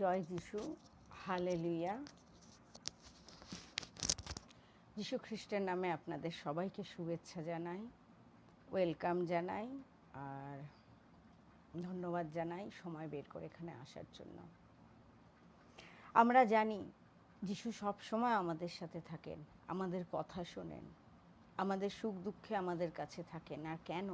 জয় যিশু, হালেলুয়া। যিশু খ্রিস্টের নামে আপনাদের সবাইকে শুভেচ্ছা জানাই, ওয়েলকাম জানাই, আর ধন্যবাদ জানাই সময় বের করে এখানে আসার জন্য। আমরা জানি যিশু সব সময় আমাদের সাথে থাকেন, আমাদের কথা শোনেন, আমাদের সুখ দুঃখে আমাদের কাছে থাকেন, আর কেন?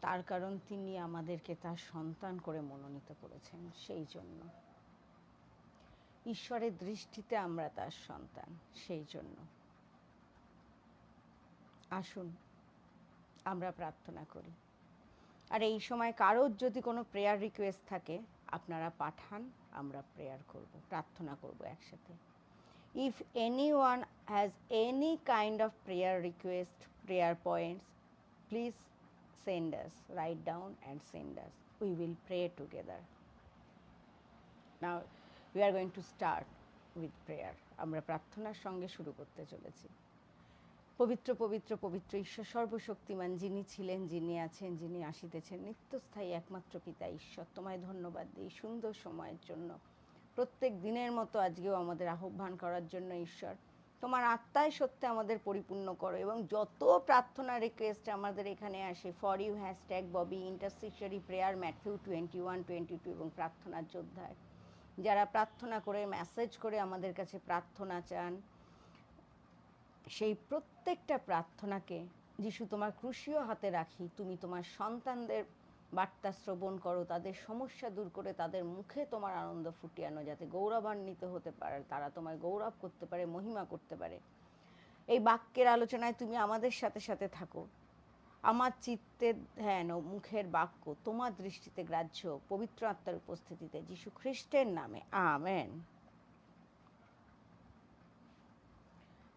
তার কারণ তিনি আমাদেরকে তার সন্তান করে মনোনীত করেছেন, সেই জন্য। ঈশ্বরের দৃষ্টিতে আমরা তার সন্তান, সেই জন্য। আসুন, আমরা প্রার্থনা করি। আর এই সময় কারোর যদি কোনো প্রেয়ার রিকোয়েস্ট থাকে, আপনারা পাঠান, আমরা প্রেয়ার করব, প্রার্থনা করব একসাথে। If any one has any kind of prayer request prayer points please send us, write down and send us. We will pray together. Now, we are going to start with prayer. আমরা প্রার্থনার সঙ্গে শুরু করতে চলেছি। পবিত্র পবিত্র পবিত্র ঈশ্বর সর্বশক্তিমান যিনি ছিলেন, যিনি আছেন, যিনি আসিতেছেন, নিত্যস্থায়ী একমাত্র পিতা ঈশ্বর। তোমায় ধন্যবাদ দিই সুন্দর সময়ের জন্য। প্রত্যেক দিনের মতো আজকেও আমাদের আহ্বান করার জন্য ঈশ্বর। তোমার আত্মায় সত্যি আমাদের পরিপূর্ণ করো এবং যত প্রার্থনা রিকোয়েস্ট আমাদের এখানে আসে ফর ইউ হ্যাশট্যাগ ববি ইন্টারসিশারি prayer Matthew twenty one twenty two এবং প্রার্থনার যোদ্ধায়। যারা প্রার্থনা করে মেসেজ করে আমাদের কাছে প্রার্থনা চান, সেই প্রত্যেকটা প্রার্থনাকে, যিশু, তোমার ক্রুশীয় হাতে রাখি, তুমি তোমার সন্তানদের বার্তা শ্রবণ করো, তাদের সমস্যা দূর করে তাদের মুখে তোমার আনন্দ ফুটিয়ে আনো যাতে গৌরবান্বিত হতে পারে, তারা তোমায় গৌরব করতে পারে, মহিমা করতে পারে। এই বাক্যের আলোচনায় তুমি আমাদের সাথে সাথে থাকো। আমার চিত্তের ধ্যান ও মুখের বাক্য তোমার দৃষ্টিতে গ্রাহ্য, পবিত্র আত্মার উপস্থিতিতে যিশু খ্রিস্টের নামে। আমেন।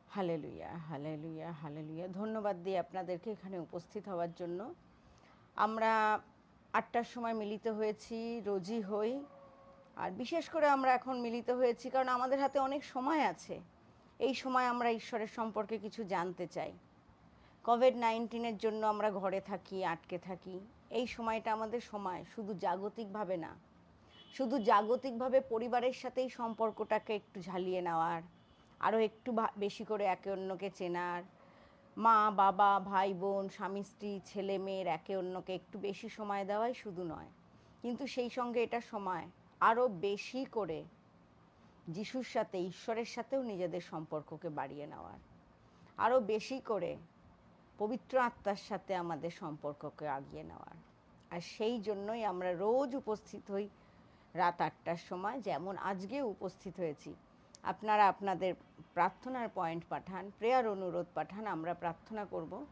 Hallelujah hallelujah hallelujah. ধন্যবাদ দিই আপনাদেরকে এখানে উপস্থিত হওয়ার জন্য। আমরা আটটার সময় মিলিত হয়েছি, রোজই হই। আর বিশেষ করে আমরা এখন মিলিত হয়েছি কারণ আমাদের হাতে অনেক সময় আছে। এই সময় আমরা ঈশ্বরের সম্পর্কে কিছু জানতে চাই। কোভিড নাইন্টিনের জন্য আমরা ঘরে থাকি, আটকে থাকি। এই সময়টা আমাদের সময়, শুধু জাগতিকভাবে না। শুধু জাগতিকভাবে পরিবারের সাথেই সম্পর্কটাকে একটু ঝালিয়ে নেওয়ার, আরও একটু বেশি করে একে অন্যকে চেনার মা, বাবা, ভাই, বোন, স্বামী, স্ত্রী, ছেলে, মেয়ের একে অন্যকে একটু বেশি সময় দেওয়াই শুধু নয়, কিন্তু সেই সঙ্গে এটা সময় আরও বেশি করে যিশুর সাথে, ঈশ্বরের সাথেও নিজেদের সম্পর্ককে বাড়িয়ে নেওয়ার। আরও বেশি করে পবিত্র আত্মার সাথে আমাদের সম্পর্ককে আগিয়ে নেওয়ার। আর সেই জন্যই আমরা রোজ উপস্থিত হই রাত আটটার সময়, যেমন আজকেও উপস্থিত হয়েছি। আপনারা আপনাদের প্রার্থনার পয়েন্ট পাঠান, প্রেয়ার অনুরোধ পাঠান, আমরা প্রার্থনা করব।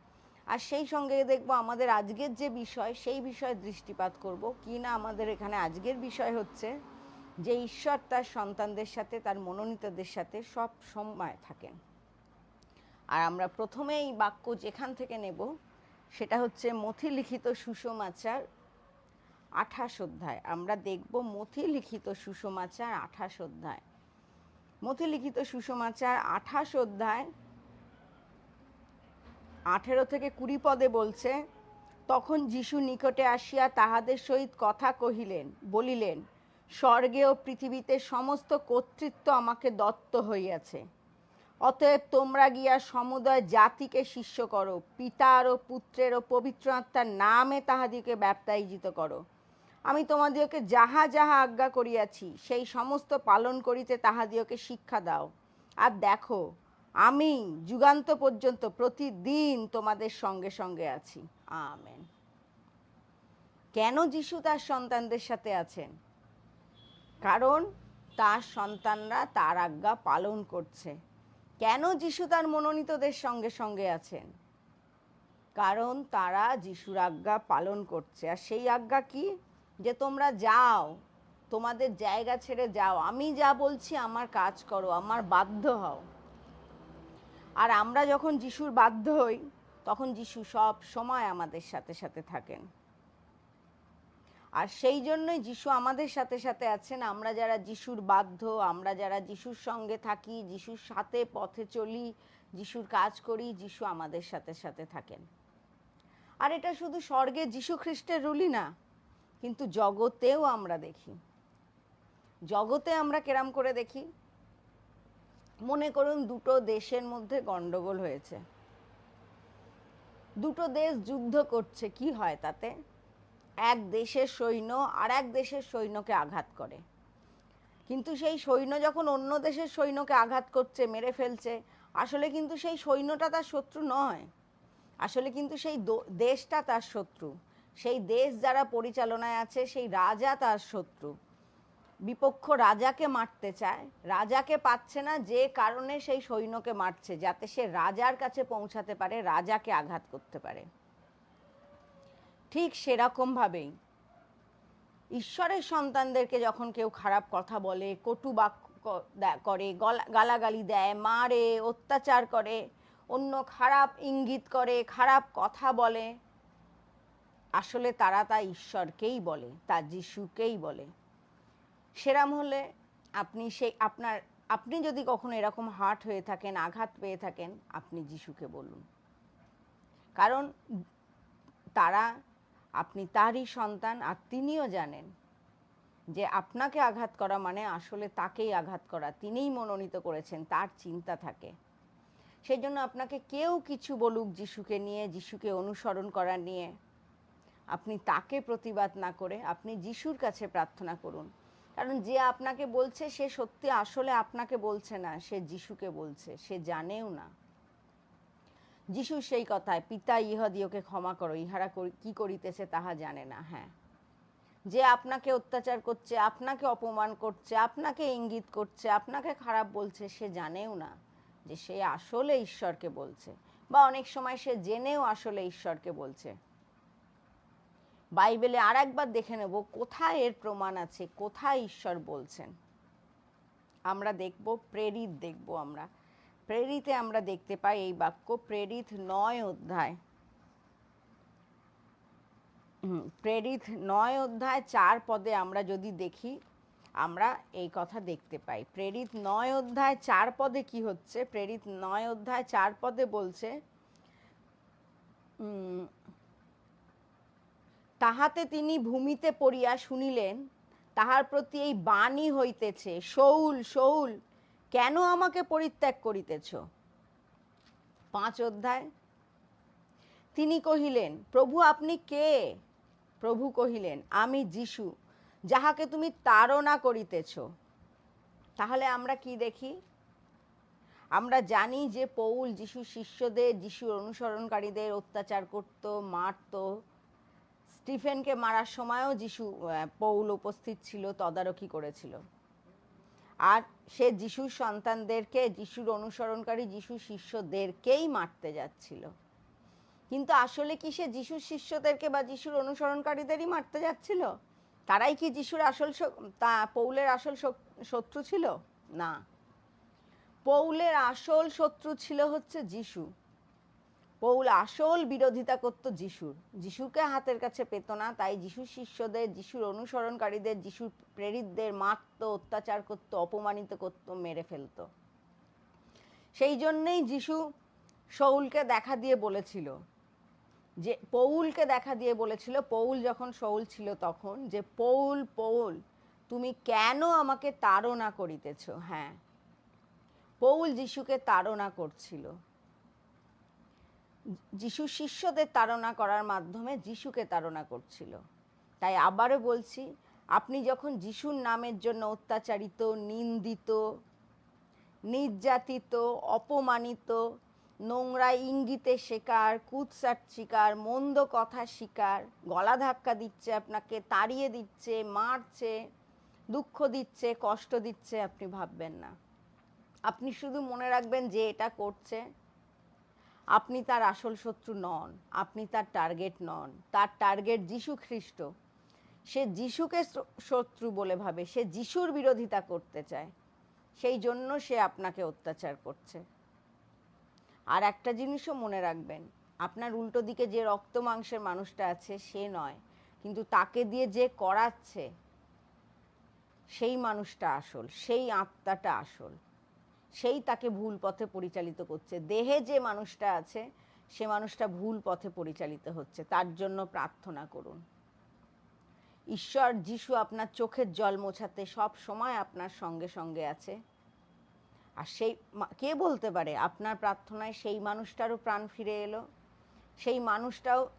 আর সেই সঙ্গে দেখব আমাদের আজকের যে বিষয়, সেই বিষয়ে দৃষ্টিপাত করব। কি না আমাদের এখানে আজকের বিষয় হচ্ছে যে ঈশ্বর তার সন্তানদের সাথে, তার মনোনীতদের সাথে সব সময় থাকেন। আর আমরা প্রথমে এই বাক্য যেখান থেকে নেব, সেটা হচ্ছে মথি লিখিত সুষমাচার আঠাশ অধ্যায়। আমরা দেখব মথি লিখিত সুষমাচার আঠাশ অধ্যায়। মথি লিখিত সুষমাচার আঠাশ অধ্যায় আঠেরো থেকে কুড়ি পদে বলছে, তখন যিশু নিকটে আসিয়া তাহাদের সহিত কথা কহিলেন, বলিলেন, স্বর্গে ও পৃথিবীতে সমস্ত কর্তৃত্ব আমাকে দত্ত হইয়াছে। অতএব তোমরা গিয়া সমুদয় জাতিকে শিষ্য করো, পিতার ও পুত্রের ও পবিত্র আত্মার নামে তাহাদিকে ব্যাপ্তায়িত করো। আমি তোমাদিওকে যাহা যাহা আজ্ঞা করিয়াছি, সেই সমস্ত পালন করিতে তাহাদিওকে শিক্ষা দাও। আর দেখো, আমি যুগান্ত পর্যন্ত প্রতিদিন তোমাদের সঙ্গে সঙ্গে আছি। আমেন। কেন যিশু তার সন্তানদের সাথে আছেন? কারণ তার সন্তানরা তার আজ্ঞা পালন করছে। কেন যিশু তার মনোনীতদের সঙ্গে সঙ্গে আছেন? কারণ তারা যিশুর আজ্ঞা পালন করছে। আর সেই আজ্ঞা কি? যে তোমরা যাও, তোমাদের জায়গা ছেড়ে যাও। আমি যা বলছি, আমার কাজ করো, আমার বাধ্য হও। আর আমরা যখন যিশুর বাধ্য হই, তখন যিশু সব সময় আমাদের সাথে সাথে থাকেন। আর সেই জন্যই যিশু আমাদের সাথে সাথে আছেন। আমরা যারা যিশুর বাধ্য, আমরা যারা যিশুর সঙ্গে থাকি, যিশুর সাথে পথে চলি, যিশুর কাজ করি, যিশু আমাদের সাথে সাথে থাকেন। আর এটা শুধু স্বর্গে যিশু খ্রিস্টের রুলই না কিন্তু জগতেও আমরা দেখি। জগতে আমরা কেরাম করে দেখি। মনে করুন দুটো দেশের মধ্যে গন্ডগোল হয়েছে। দুটো দেশ যুদ্ধ করছে, কি হয় তাতে? এক দেশের সৈন্য আর এক দেশের সৈন্যকে আঘাত করে। কিন্তু সেই সৈন্য যখন অন্য দেশের সৈন্যকে আঘাত করছে, মেরে ফেলছে, আসলে কিন্তু সেই সৈন্যটা তার শত্রু নয়। আসলে কিন্তু সেই দেশটা তার শত্রু। সেই দেশ যারা পরিচালনায় আছে, সেই রাজা তার শত্রু। বিপক্ষ রাজাকে মারতে চায়। রাজাকে পাচ্ছে না, যে কারণে সেই সৈন্যকে মারছে, যাতে সে রাজার কাছে পৌঁছাতে পারে, রাজাকে আঘাত করতে পারে। ঠিক সেরকম ভাবেই ঈশ্বরের সন্তানদেরকে যখন কেউ খারাপ কথা বলে, কটু বাক্য করে, গলা- গালাগালি দেয়, মারে, অত্যাচার করে, অন্য খারাপ ইঙ্গিত করে, খারাপ কথা বলে আসলে তারা তা ঈশ্বরকেই বলে, তা যিশুকেই বলে। সেরাম হলে আপনি সেই আপনার, আপনি যদি কখনো এরকম হার্ট হয়ে থাকেন, আঘাত পেয়ে থাকেন, আপনি যিশুকে বলুন। কারণ তারা, আপনি তারই সন্তান আর তিনিও জানেন যে আপনাকে আঘাত করা মানে আসলে তাকেই আঘাত করা, তিনিই মনোনীত করেছেন, তার চিন্তা থাকে। সেই জন্য আপনাকে কেউ কিছু বলুক যিশুকে নিয়ে, যিশুকে অনুসরণ করা নিয়ে। আপনি তাকে প্রতিবাদ না করে আপনি যিশুর কাছে প্রার্থনা করুন। কারণ যে আপনাকে বলছে, সে সত্যি আসলে আপনাকে বলছে না, সে যিশুকে বলছে, সে জানেও না। যিশু সেই কথায়, পিতা ইহদিওকে ক্ষমা করো, ইহারা কি করিতেছে তাহা জানে না। হ্যাঁ। যে আপনাকে অত্যাচার করছে, আপনাকে অপমান করছে, আপনাকে ইঙ্গিত করছে, আপনাকে খারাপ বলছে, সে জানেও না যে সে আসলে ঈশ্বরকে বলছে। বা অনেক সময় সে জেনেও আসলে ঈশ্বরকে বলছে। বাইবেলে আর একবার দেখে নেব, কোথায় এর প্রমাণ আছে, কোথায় ঈশ্বর বলছেন? আমরা দেখব, প্রেরিত দেখব আমরা। প্রেরিতে আমরা দেখতে পাই এই বাক্য, প্রেরিত নয় অধ্যায়। প্রেরিত নয় অধ্যায় চার পদে আমরা যদি দেখি, আমরা এই কথা দেখতে পাই। প্রেরিত নয় অধ্যায় চার পদে কি হচ্ছে? প্রেরিত নয় অধ্যায় চার পদে বলছে তাহাতে তিনি ভূমিতে পড়িয়া শুনিলেন, তাহার প্রতি এই বাণী হইতেছে, শৌল শৌল, কেন আমাকে পরিত্যাগ করিতেছ? পাঁচ অধ্যায়। তিনি কহিলেন, প্রভু, আপনি কে? প্রভু কহিলেন, আমি যিশু, যাহাকে তুমি তাড়না করিতেছ। তাহলে আমরা কি দেখি? আমরা জানি যে পৌল যিশু শিষ্যদের, যিশুর অনুসরণকারীদের অত্যাচার করত, মারত স্টিফেনকে মারার সময়ও যিশু পৌল উপস্থিত ছিল, তদারকি করেছিল। আর সে যিশুর সন্তানদেরকে, যিশুর অনুসরণকারী, যিশু শিষ্যদেরকেই মারতে যাচ্ছিল। কিন্তু আসলে কি সে যিশুর শিষ্যদেরকে বা যিশুর অনুসরণকারীদেরই মারতে যাচ্ছিল? তারাই কি যিশুর আসল তা, পৌলের আসল শত্রু ছিল? না। পৌলের আসল শত্রু ছিল হচ্ছে যিশু। পৌল আসল বিরোধিতা করত যিশুর। যিশুকে হাতের কাছে পেত না, তাই যিশুর শিষ্যদের, যিশুর অনুসরণকারীদের, যিশুর প্রেরিতদের মারত, অত্যাচার করত, অপমানিত করত, মেরে ফেলত। সেই জন্যেই যিশু শৌলকে দেখা দিয়ে বলেছিল যে, পৌলকে দেখা দিয়ে বলেছিল, পৌল যখন শৌল ছিল তখন যে, পৌল পৌল, তুমি কেন আমাকে তাড়না করিতেছ? হ্যাঁ। পৌল যিশুকে তাড়না করছিল। যিশু শিষ্যদের তাড়না করার মাধ্যমে যিশুকে তাড়না করছিল। তাই আবারও বলছি, আপনি যখন যিশুর নামের জন্য অত্যাচারিত, নিন্দিত, নির্যাতিত, অপমানিত, নোংরা ইঙ্গিতে শিকার কুৎসাট শিকার, মন্দ কথা শিকার, গলা ধাক্কা দিচ্ছে আপনাকে, তাড়িয়ে দিচ্ছে, মারছে, দুঃখ দিচ্ছে, কষ্ট দিচ্ছে, আপনি ভাববেন না। আপনি শুধু মনে রাখবেন যে এটা করছে। আপনি তার আসল শত্রু নন, আপনি তার টার্গেট নন, তার টার্গেট যিশু খ্রিস্ট। সে যিশুকে শত্রু বলে ভাবে, সে যিশুর বিরোধিতা করতে চায়। সেই জন্য সে আপনাকে অত্যাচার করছে। আর একটা জিনিসও মনে রাখবেন, আপনার উল্টো দিকে যে রক্ত মাংসের মানুষটা আছে, সে নয়। কিন্তু তাকে দিয়ে যে করাচ্ছে, সেই মানুষটা আসল, সেই আত্মাটা আসল। সেই তাকে ভুল পথে পরিচালিত করছে। দেহে যে মানুষটা আছে, সে মানুষটা ভুল পথে পরিচালিত হচ্ছে। তার জন্য প্রার্থনা করুন। ঈশ্বর, যিশু আপনার চোখের জল মোছাতে সব সময় আপনার সঙ্গে সঙ্গে আছে। আর সেই কে বলতে পারে? আপনার প্রার্থনায় সেই মানুষটারও প্রাণ ফিরে এলো। সেই মানুষটাও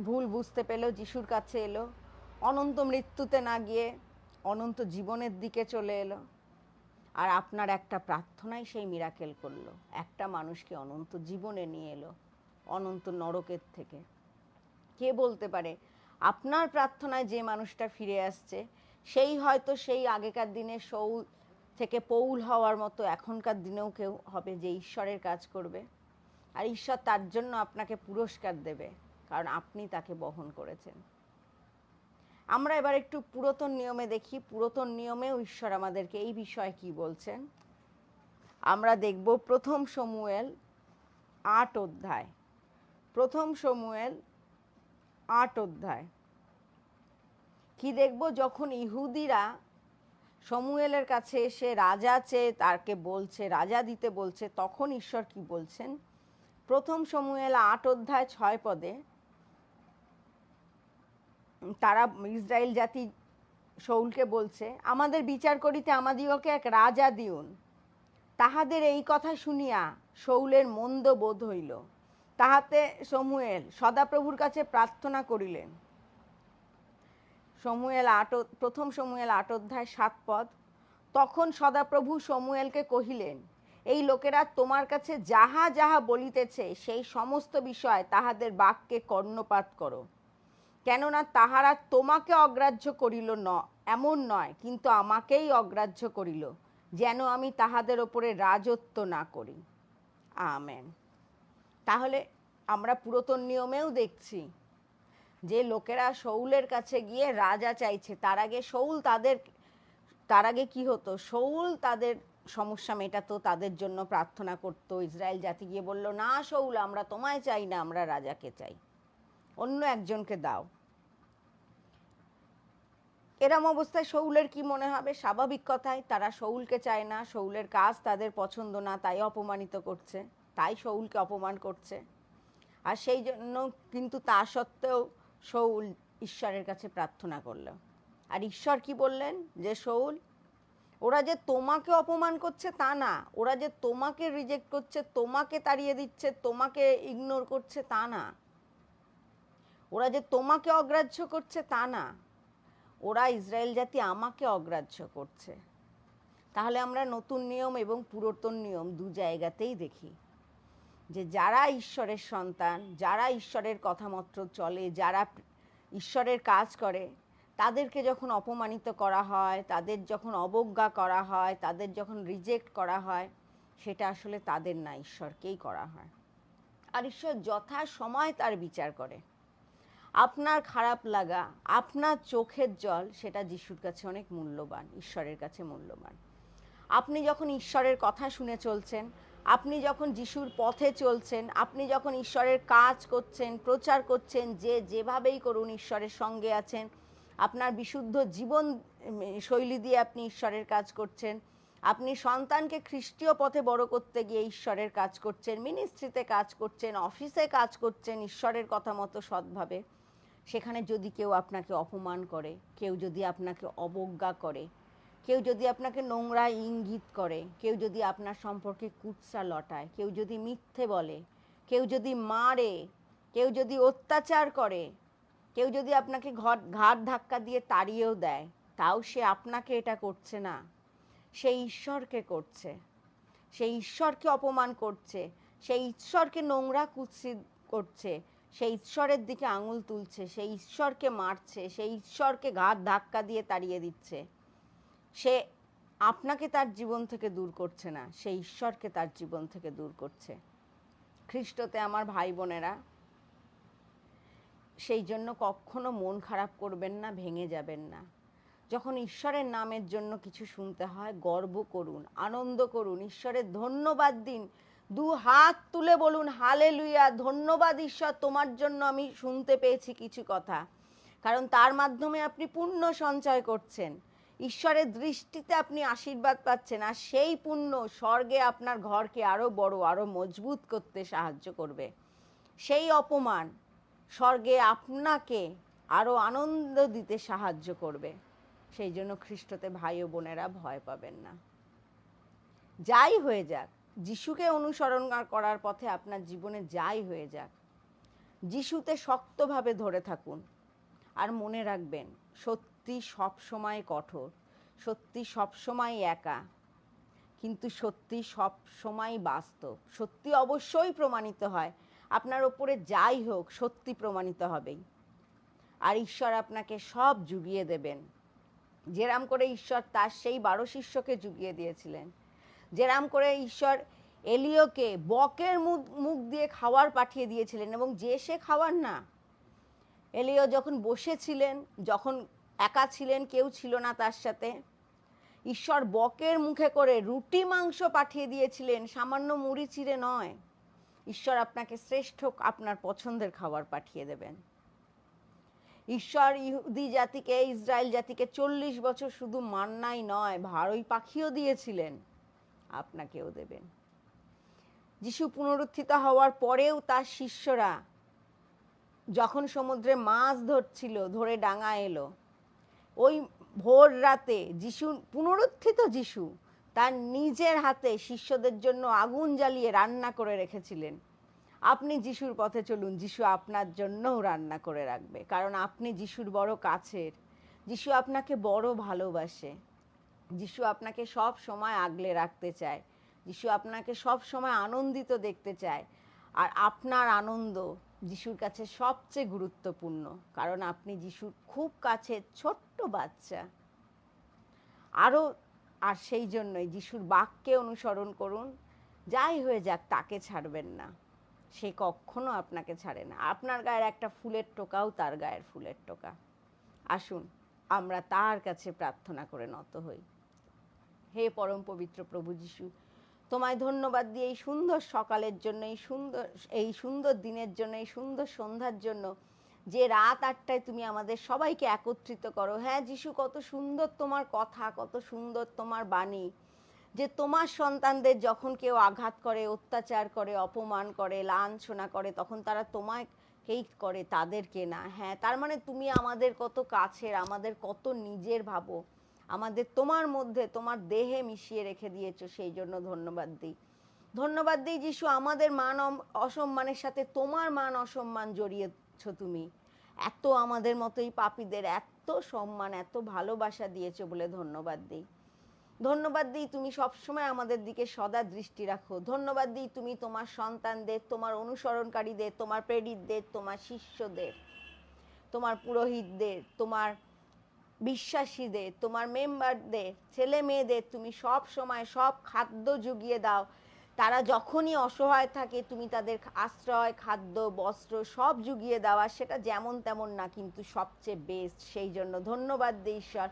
ভুল বুঝতে পেল, যিশুর কাছে এলো। অনন্ত মৃত্যুতে না গিয়ে অনন্ত জীবনের দিকে চলে এলো। আর আপনার একটা প্রার্থনাই সেই মিরাকেল করল। একটা মানুষকে অনন্ত জীবনে নিয়ে এলো, অনন্ত নরকের থেকে। কে বলতে পারে? আপনার প্রার্থনায় যে মানুষটা ফিরে আসছে, সেই হয়তো সেই আগেকার দিনে সৌল থেকে পৌল হওয়ার মতো এখনকার দিনেও কেউ হবে যে ঈশ্বরের কাজ করবে। আর ঈশ্বর তার জন্য আপনাকে পুরস্কার দেবে, কারণ আপনি তাকে বহন করেছেন। আমরা এবার একটু পুরাতন নিয়মে দেখি। পুরাতন নিয়মেও ঈশ্বর আমাদেরকে এই বিষয়ে কি বলছেন? আমরা দেখব প্রথম সমুয়েল আট অধ্যায়। প্রথম সমুয়েল আট অধ্যায়। কি দেখব? যখন ইহুদিরা সমুয়েলের কাছে এসে রাজা চেয়ে তাকে বলছে, রাজা দিতে বলছে, তখন ঈশ্বর কি বলছেন? প্রথম সমুয়েল আট অধ্যায় ছয় পদে তারা ইসরায়েল জাতি শৌলকে বলছে, আমাদের বিচার করিতে আমাদিগকে এক রাজা দিউন। তাহাদের এই কথা শুনিয়া শৌলের মন্দ বোধ হইল। তাহাতে সমুয়েল সদাপ্রভুর কাছে প্রার্থনা করিলেন। সমুয়েল আট, প্রথম সমুয়েল আট অধ্যায় সাত পদ। তখন সদাপ্রভু সমুয়েলকে কহিলেন, এই লোকেরা তোমার কাছে যাহা যাহা বলিতেছে, সেই সমস্ত বিষয় তাহাদের বাক্যে কর্ণপাত করো। কেননা তাহারা তোমাকে অগ্রাহ্য করিল ন, এমন নয়, কিন্তু আমাকেই অগ্রাহ্য করিল, যেন আমি তাহাদের ওপরে রাজত্ব না করি। আমেন। তাহলে আমরা পুরাতন নিয়মেও দেখছি, যে লোকেরা শৌলের কাছে গিয়ে রাজা চাইছে, তার আগে শৌল তাদের, তার আগে কি হতো? শৌল তাদের সমস্যা মেটাতো, তাদের জন্য প্রার্থনা করতো, ইসরায়েল জাতি গিয়ে বলল, না শৌল, আমরা তোমায় চাই না, আমরা রাজাকে চাই। অন্য একজনকে দাও। এরম অবস্থায় শৌলের কি মনে হবে? স্বাভাবিক কথাই তারা শৌলকে চায় না, শৌলের কাজ তাদের পছন্দ না, তাই অপমানিত করছে। তাই শৌলকে অপমান করছে। আর সেই জন্য কিন্তু তা সত্ত্বেও শৌল ঈশ্বরের কাছে প্রার্থনা করল। আর ঈশ্বর কি বললেন? যে শৌল, ওরা যে তোমাকে অপমান করছে তা না। ওরা যে তোমাকে রিজেক্ট করছে, তোমাকে তাড়িয়ে দিচ্ছে, তোমাকে ইগনোর করছে তা না। ওরা যে তোমাকে অগ্রাহ্য করছে তা না। ওরা ইসরায়েল জাতি আমাকে অগ্রাহ্য করছে। তাহলে আমরা নতুন নিয়ম এবং পুরাতন নিয়ম দু জায়গাতেই দেখি। যে যারা ঈশ্বরের সন্তান, যারা ঈশ্বরের কথা মতো চলে, যারা ঈশ্বরের কাজ করে, তাদেরকে যখন অপমানিত করা হয়, তাদের যখন অবজ্ঞা করা হয়, তাদের যখন রিজেক্ট করা হয়, সেটা আসলে তাদের না, ঈশ্বরকেই করা হয়। আর ঈশ্বর যথা সময় তার বিচার করে। আপনার খারাপ লাগা, আপনার চোখের জল, সেটা যিশুর কাছে অনেক মূল্যবান, ঈশ্বরের কাছে মূল্যবান। আপনি যখন ঈশ্বরের কথা শুনে চলছেন, আপনি যখন যিশুর পথে চলছেন, আপনি যখন ঈশ্বরের কাজ করছেন, প্রচার করছেন, যে যেভাবেই করুন ঈশ্বরের সঙ্গে আছেন, আপনার বিশুদ্ধ জীবন শৈলী দিয়ে আপনি ঈশ্বরের কাজ করছেন, আপনি সন্তানকে খ্রিস্টীয় পথে বড় করতে গিয়ে ঈশ্বরের কাজ করছেন মিনিস্ট্রিতে কাজ করছেন অফিসে কাজ করছেন, ঈশ্বরের কথা মতো সৎভাবে সেখানে যদি কেউ আপনাকে অপমান করে, কেউ যদি আপনাকে অবজ্ঞা করে, কেউ যদি আপনাকে নোংরা ইঙ্গিত করে, কেউ যদি আপনার সম্পর্কে কুৎসা লটায়, কেউ যদি মিথ্যে বলে, কেউ যদি মারে, কেউ যদি অত্যাচার করে, কেউ যদি আপনাকে ঘর, ঘাট ধাক্কা দিয়ে তাড়িয়েও দেয়, তাও সে আপনাকে এটা করছে না। সে ঈশ্বরকে করছে। সেই ঈশ্বরকে অপমান করছে। সেই ঈশ্বরকে নোংরা কুৎসিত করছে। সেই ঈশ্বরের দিকে আঙুল তুলছে, সেই ঈশ্বরকে মারছে, সেই ঈশ্বরকে ঘাট ধাক্কা দিয়ে তাড়িয়ে দিচ্ছে। সে আপনাকে তার জীবন থেকে দূর করছে না, সেই ঈশ্বরকে তার জীবন থেকে দূর করছে। খ্রিস্টতে আমার ভাই বোনেরা সেই জন্য কখনো মন খারাপ করবেন না, ভেঙে যাবেন না। যখন ঈশ্বরের নামের জন্য কিছু শুনতে হয়, গর্ব করুন, আনন্দ করুন, ঈশ্বরের ধন্যবাদ দিন দু হাত তুলে বলুন হালে লুইয়া ধন্যবাদ ঈশ্বর, তোমার জন্য আমি শুনতে পেয়েছি কিছু কথা। কারণ তার মাধ্যমে আপনি পুণ্য সঞ্চয় করছেন। ঈশ্বরের দৃষ্টিতে আপনি আশীর্বাদ পাচ্ছেন, আর সেই পুণ্য স্বর্গে আপনার ঘরকে আরও বড় আরও মজবুত করতে সাহায্য করবে। সেই অপমান স্বর্গে আপনাকে আরও আনন্দ দিতে সাহায্য করবে। সেই জন্য খ্রিস্টতে ভাই ও বোনেরা ভয় পাবেন না। যাই হয়ে যাক যিশুকে অনুসরণ করার পথে আপনার জীবনে যাই হয়ে যাক। যিশুতে শক্তভাবে ধরে থাকুন আর মনে রাখবেন, সত্যি সব সময় কঠোর, সত্যি সব সময় একা, কিন্তু সত্যি সব সময় বাস্তব। সত্যি অবশ্যই প্রমাণিত হয়, আপনার ওপরে যাই হোক, সত্যি প্রমাণিত হবেই। আর ঈশ্বর আপনাকে সব জুগিয়ে দেবেন। যেরাম করে ঈশ্বর তার সেই বারো শিষ্যকে জুগিয়ে দিয়েছিলেন। যেরাম করে ঈশ্বর এলিওকে বকের মুখ দিয়ে খাবার পাঠিয়ে দিয়েছিলেন এবং যে সে খাবার না এলিও যখন বসেছিলেন, যখন একা ছিলেন, কেউ ছিল না তার সাথে, ঈশ্বর বকের মুখে করে রুটি, মাংস পাঠিয়ে দিয়েছিলেন, সামান্য মুড়ি চিড়ে নয়, ঈশ্বর আপনাকে শ্রেষ্ঠ আপনার পছন্দের খাবার পাঠিয়ে দেবেন। ঈশ্বর ইহুদি জাতিকে, ইসরায়েল জাতিকে চল্লিশ বছর শুধু মান্নাই নয়, ভারই পাখিও দিয়েছিলেন। আপনাকেও দেবেন। যিশু পুনরুত্থিত হওয়ার পরেও তার শিষ্যরা যখন সমুদ্রে মাছ ধরছিল, ধরে ডাঙা এলো, ওই ভোর রাতে যিশু, পুনরুত্থিত যিশু তার নিজের হাতে শিষ্যদের জন্য আগুন জ্বালিয়ে রান্না করে রেখেছিলেন। আপনি যিশুর পথে চলুন, যিশু আপনার জন্যও রান্না করে রাখবে, কারণ আপনি যিশুর বড় কাছের। যিশু আপনাকে বড় ভালোবাসে। যিশু আপনাকে সব সময় আগলে রাখতে চায়। যিশু আপনাকে সব সময় আনন্দিত দেখতে চায়। আর আপনার আনন্দ যিশুর কাছে সবচেয়ে গুরুত্বপূর্ণ। কারণ আপনি যিশুর খুব কাছে ছোট্ট বাচ্চা। আরও আর সেই জন্যই যিশুর বাক্যে অনুসরণ করুন, যাই হয়ে যাক তাকে ছাড়বেন না। সে কখনো আপনাকে ছাড়ে না। আপনার গায়ের একটা ফুলের টোকাও তার গায়ের ফুলের টোকা। আসুন, আমরা তার কাছে প্রার্থনা করে নত হই। হে পরম পবিত্র প্রভু যিশু, তোমায় ধন্যবাদ দিয়ে এই সুন্দর সকালের জন্য, এই সুন্দর এই সুন্দর দিনের জন্য, এই সুন্দর সন্ধ্যার জন্য যে রাত আটটায় তুমি আমাদের সবাইকে একত্রিত করো। হ্যাঁ যিশু, কত সুন্দর তোমার কথা, কত সুন্দর তোমার বাণী যে তোমার সন্তানদের যখন কেউ আঘাত করে, অত্যাচার করে, অপমান করে, লাঞ্ছনা করে, তখন তারা তোমাকেই করে, তাদেরকে না। হ্যাঁ তার মানে তুমি আমাদের কত কাছের, আমাদের কত নিজের ভাবো। আমাদের তোমার মধ্যে, তোমার দেহে মিশিয়ে রেখে দিয়েছ, সেই জন্য ধন্যবাদ দিই। ধন্যবাদ দিই যিশু, আমাদের মান অসম্মানের সাথে তোমার মান অসম্মান জড়িয়েছ তুমি। এত আমাদের মতোই পাপীদের এত সম্মান, এত ভালোবাসা দিয়েছ বলে ধন্যবাদ দিই। ধন্যবাদ দিই তুমি সবসময় আমাদের দিকে সদা দৃষ্টি রাখো। ধন্যবাদ দিই তুমি তোমার সন্তানদের, তোমার অনুসরণকারীদের, তোমার প্রেরিতদের, তোমার শিষ্যদের, তোমার পুরোহিতদের, তোমার বিশ্বাসীদের, তোমার মেম্বারদের, ছেলে মেয়েদের তুমি সব সময় সব খাদ্য জুগিয়ে দাও। তারা যখনই অসহায় থাকে, তুমি তাদের আশ্রয়, খাদ্য, বস্ত্র সব জুগিয়ে দেওয়া সেটা যেমন তেমন না, কিন্তু সবচেয়ে বেস্ট সেই জন্য। ধন্যবাদ দিই ঈশ্বর।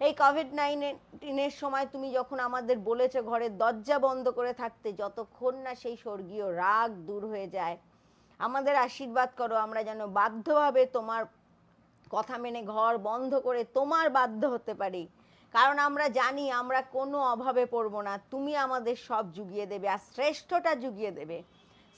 এই কোভিড নাইন্টিনের সময় তুমি যখন আমাদের বলেছ ঘরের দরজা বন্ধ করে থাকতে, যতক্ষণ না সেই স্বর্গীয় রাগ দূর হয়ে যায়, আমাদের আশীর্বাদ করো, আমরা যেন বাধ্যভাবে তোমার কথা মেনে ঘর বন্ধ করে তোমার বাধ্য হতে পারি। কারণ আমরা জানি আমরা কোনো অভাবে পড়ব না। তুমি আমাদের সব জুগিয়ে দেবে আর শ্রেষ্ঠটা জুগিয়ে দেবে।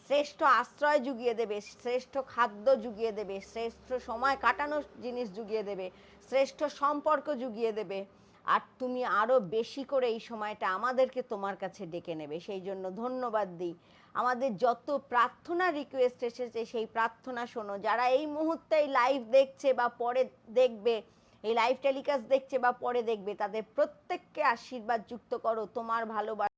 শ্রেষ্ঠ আশ্রয় জুগিয়ে দেবে, শ্রেষ্ঠ খাদ্য জুগিয়ে দেবে, শ্রেষ্ঠ সময় কাটানোর জিনিস জুগিয়ে দেবে, শ্রেষ্ঠ সম্পর্ক জুগিয়ে দেবে। আর তুমি আরও বেশি করে এই সময়টা আমাদেরকে তোমার কাছে ডেকে নেবে। সেই জন্য ধন্যবাদ দিই। আমাদের যত প্রার্থনা রিকোয়েস্ট এসেছে, সেই প্রার্থনা শোনো। যারা এই মুহূর্তে এই লাইভ দেখছে বা পরে দেখবে, এই লাইভ টেলিকাস্ট দেখছে বা পরে দেখবে, তাদের প্রত্যেককে আশীর্বাদ যুক্ত করো। তোমার ভালোবাসা